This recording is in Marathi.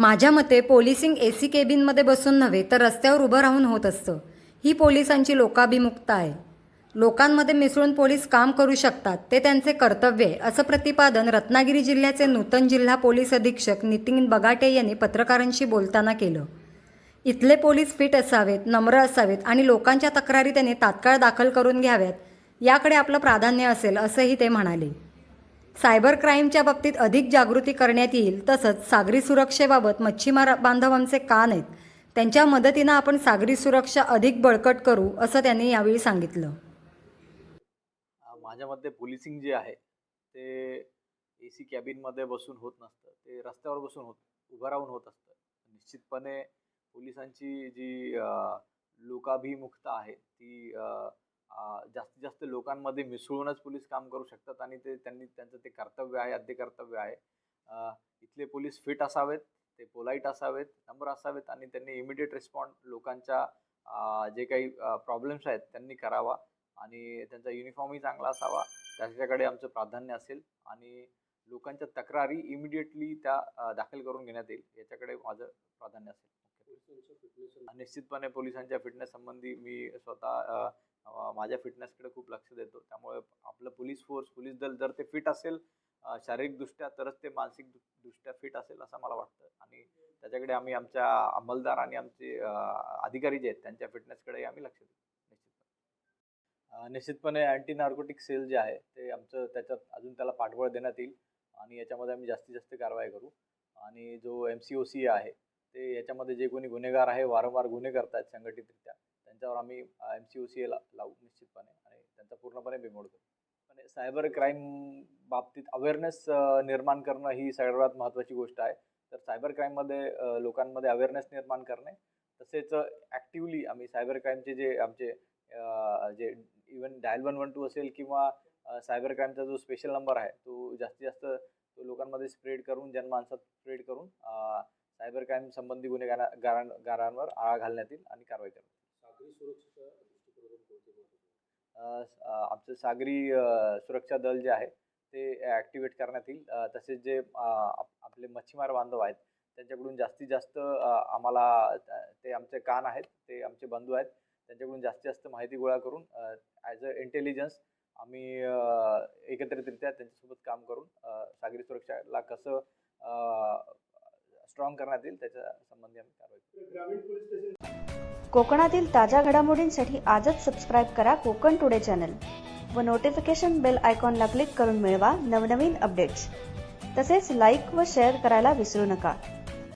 माझ्या मते पोलिसिंग ए सी केबिनमध्ये बसून नव्हे तर रस्त्यावर उभं राहून होत असतं. ही पोलिसांची लोकाभिमुखता आहे. लोकांमध्ये मिसळून पोलीस काम करू शकतात ते त्यांचे कर्तव्य आहे असं प्रतिपादन रत्नागिरी जिल्ह्याचे नूतन जिल्हा पोलीस अधीक्षक नितीन बगाटे यांनी पत्रकारांशी बोलताना केलं. इथले पोलीस फिट असावेत नम्र असावेत आणि लोकांच्या तक्रारी त्यांनी तात्काळ दाखल करून घ्याव्यात याकडे आपलं प्राधान्य असेल असंही ते म्हणाले. सायबर क्राईमच्या बाबतीत अधिक जागृती करण्यात येईल तसंच सागरी सुरक्षेबाबत मच्छीमार बांधवांचे कान आहेत. त्यांच्या मदतीनं आपण सागरी सुरक्षा अधिक बळकट करू असं त्यांनी यावेळी सांगितलं. माझ्या मते पोलिसिंग जे आहे ते ए सी कॅबिनमध्ये बसून होत नसतं. ते रस्त्यावर बसून होत उभं राहून होत असतं. निश्चितपणे पोलिसांची जी लोकाभिमुखता आहे ती जास्तीत जास्त लोकांमध्ये मिसळूनच पोलीस काम करू शकतात आणि ते त्यांनी त्यांचं ते कर्तव्य आहे आद्य कर्तव्य आहे. इथले पोलीस फिट असावेत ते पोलाईट असावेत नम्र असावेत आणि त्यांनी इमिडिएट रिस्पॉन्ड लोकांच्या जे काही प्रॉब्लेम्स आहेत त्यांनी करावा आणि त्यांचा युनिफॉर्मही चांगला असावा. त्याच्याकडे आमचं प्राधान्य असेल आणि लोकांच्या तक्रारी इमिडिएटली त्या दाखल करून घेण्यात येईल. याच्याकडे माझं प्राधान्य असेल. निश्चितपणे पोलिसांच्या फिटनेस संबंधी मी स्वतः माझ्या फिटनेसकडे खूप लक्ष देतो. त्यामुळे आपलं पोलीस फोर्स पोलीस दल जर ते फिट असेल शारीरिकदृष्ट्या तरच ते मानसिक दृष्ट्या फिट असेल असं मला वाटतं. आणि त्याच्याकडे आम्ही आमच्या अंमलदार आणि आमचे अधिकारी जे आहेत त्यांच्या फिटनेसकडे आम्ही लक्ष देतो. निश्चितपणे. निश्चितपणे अँटी नार्कोटिक सेल जे आहे ते आमचं त्याच्यात अजून त्याला पाठबळ देण्यात येईल. आणि याच्यामध्ये आम्ही जास्तीत जास्त कारवाई करू. आणि जो एम सी ओ सी आहे ते याच्यामध्ये जे कोणी गुन्हेगार आहे वारंवार गुन्हे करतात संघटितरित्या त्यांच्यावर आम्ही एम सी ओ सी लावू निश्चितपणे आणि त्यांचा पूर्णपणे बिमोड करू. आणि सायबर क्राईम बाबतीत अवेअरनेस निर्माण करणं ही सर्वात महत्त्वाची गोष्ट आहे. तर सायबर क्राईममध्ये लोकांमध्ये अवेअरनेस निर्माण करणे तसेच ॲक्टिवली आम्ही सायबर क्राईमचे जे आमचे जे even dial one one two असेल किंवा सायबर क्राईमचा जो स्पेशल नंबर आहे तो जास्तीत जास्त तो लोकांमध्ये स्प्रेड करून जनमानसात स्प्रेड करून सायबर क्राईम संबंधी गुन्हेगारा गारां- गारांवर आळा घालण्यात येईल आणि कारवाई करण्यात आमचं सागरी सुरक्षा दल जे आहे ते ॲक्टिवेट करण्यात येईल. तसेच जे आप- आपले मच्छीमार बांधव आहेत त्यांच्याकडून जास्तीत जास्त आम्हाला ते आमचे कान आहेत ते आमचे बंधू आहेत त्यांच्याकडून जास्तीत जास्त माहिती गोळा करून ॲज अ इंटेलिजन्स आम्ही एकत्रितरित्या त्यांच्यासोबत काम करून सागरी सुरक्षाला कसं स्ट्रॉंग करण्यात येईल त्याच्या संबंधी आम्ही कारवाई कोकणातील ताज्या घडामोडींसाठी आजच सबस्क्राईब करा कोकण टुडे चॅनल व नोटिफिकेशन बेल आयकॉनला क्लिक करून मिळवा नवनवीन अपडेट्स तसेच लाईक व शेअर करायला विसरू नका.